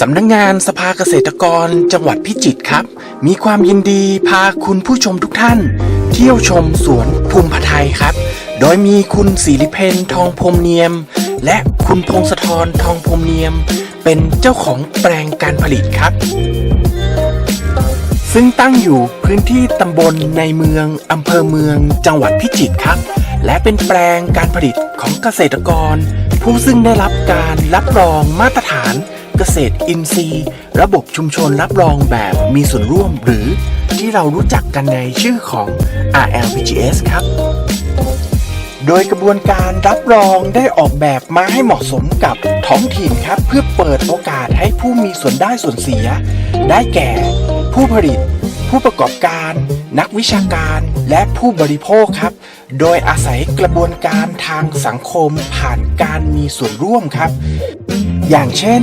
สำนักงงานสภาเกษตรกรจังหวัดพิจิตรครับ มีความยินดีพาคุณผู้ชมทุกท่าน เที่ยวชมสวนภูมิพไทยครับ โดยมีคุณศิริเพนทองพรมเนียม และคุณพงศธรทองพรมเนียม เป็นเจ้าของแปลงการผลิตครับ ซึ่งตั้งอยู่พื้นที่ตำบลในเมืองอำเภอเมืองจังหวัดพิจิตรครับ และเป็นแปลงการผลิตของเกษตรกร ผู้ซึ่งได้รับการรับรองมาตรฐานเกษตรอินทรีย์ ระบบชุมชนรับรองแบบมีส่วนร่วมหรือที่เรารู้จักกันในชื่อของ RLPGS ครับ โดยกระบวนการรับรองได้ออกแบบมาให้เหมาะสมกับท้องถิ่นครับ เพื่อเปิดโอกาสให้ผู้มีส่วนได้ส่วนเสีย ได้แก่ ผู้ผลิต ผู้ประกอบการ นักวิชาการและผู้บริโภคครับ โดยอาศัยกระบวนการทางสังคมผ่านการมีส่วนร่วมครับ อย่างเช่น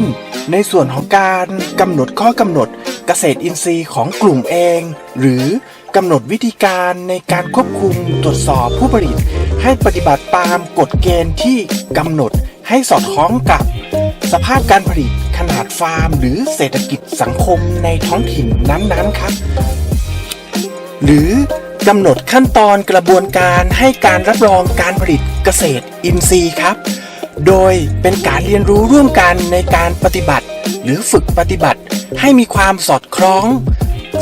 ในส่วนของการกำหนดข้อกำหนดเกษตรอินทรีย์ของกลุ่มเอง หรือกำหนดวิธีการในการควบคุมตรวจสอบผู้ผลิต ให้ปฏิบัติตามกฎเกณฑ์ที่กำหนดให้สอดคล้องกับ สภาพการผลิตขนาดฟาร์ม หรือเศรษฐกิจสังคมในท้องถิ่นนั้นๆครับ หรือกำหนดขั้นตอนกระบวนการให้การรับรองการผลิตเกษตรอินทรีย์ครับ โดยเป็นการเรียนรู้ร่วมกันในการปฏิบัติ หรือฝึกปฏิบัติ ให้มีความสอดคล้อง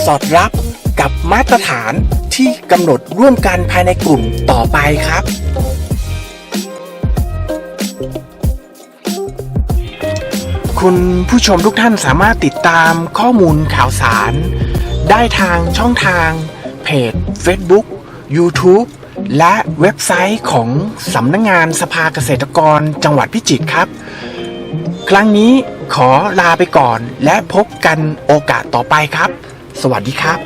สอดรับกับมาตรฐานที่กำหนดร่วมกันภายในกลุ่มต่อไปครับ คุณผู้ชมทุกท่านสามารถติดตามข้อมูลข่าวสาร ได้ทางช่องทาง เพจ Facebook YouTube และเว็บไซต์ของสำนักงงานสภาเกษตรกรจังหวัดพิจิตรครับ ครั้งนี้ขอลาไปก่อนและพบกันโอกาสต่อไปครับ สวัสดีครับ